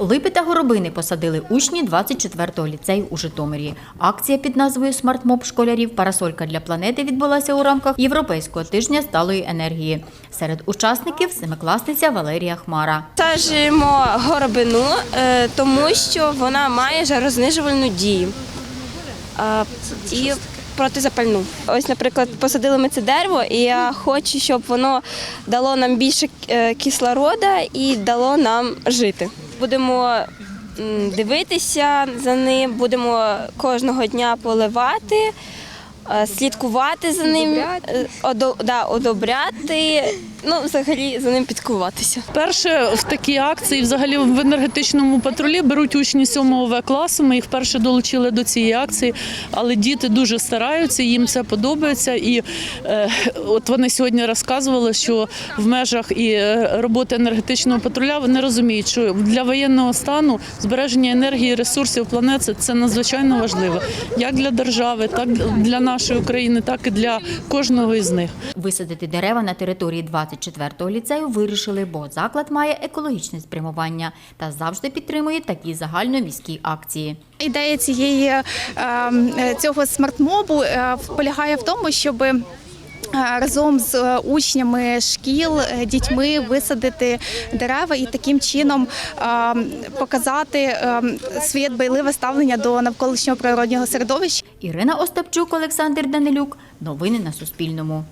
Липи та горобини посадили учні 24-го ліцею у Житомирі. Акція під назвою «Смартмоб школярів. Парасолька для планети» відбулася у рамках Європейського тижня сталої енергії. Серед учасників семикласниця Валерія Хмара. Саджуємо горобину, е, тому що вона має жарознижувальну дію е, і протизапальну. Ось, наприклад, посадили ми це дерево, і я хочу, щоб воно дало нам більше е, кислорода і дало нам жити. Будемо дивитися за ним, будемо кожного дня поливати. е, Слідкувати за ним, е, одобряти, ну взагалі за ним підкуватися. Перше в такій акції, взагалі в енергетичному патрулі беруть учні 7 В класу. Ми їх вперше долучили до цієї акції, але діти дуже стараються, їм це подобається. І е, от вони сьогодні розказували, що в межах і е, роботи енергетичного патруля вони розуміють, що для воєнного стану збереження енергії, ресурсів планети це надзвичайно важливо, як для держави, так для нашої України, так і для кожного із них. Висадити дерева на території 24-го ліцею вирішили, бо заклад має екологічне спрямування та завжди підтримує такі загальноміські акції. Ідея цієї е, е, цього смартмобу е, полягає в тому, щоб е, Разом з учнями шкіл, дітьми висадити дерева і таким чином е, показати е, своє дбайливе ставлення до навколишнього природнього середовища. Ірина Остапчук, Олександр Данилюк. Новини на Суспільному.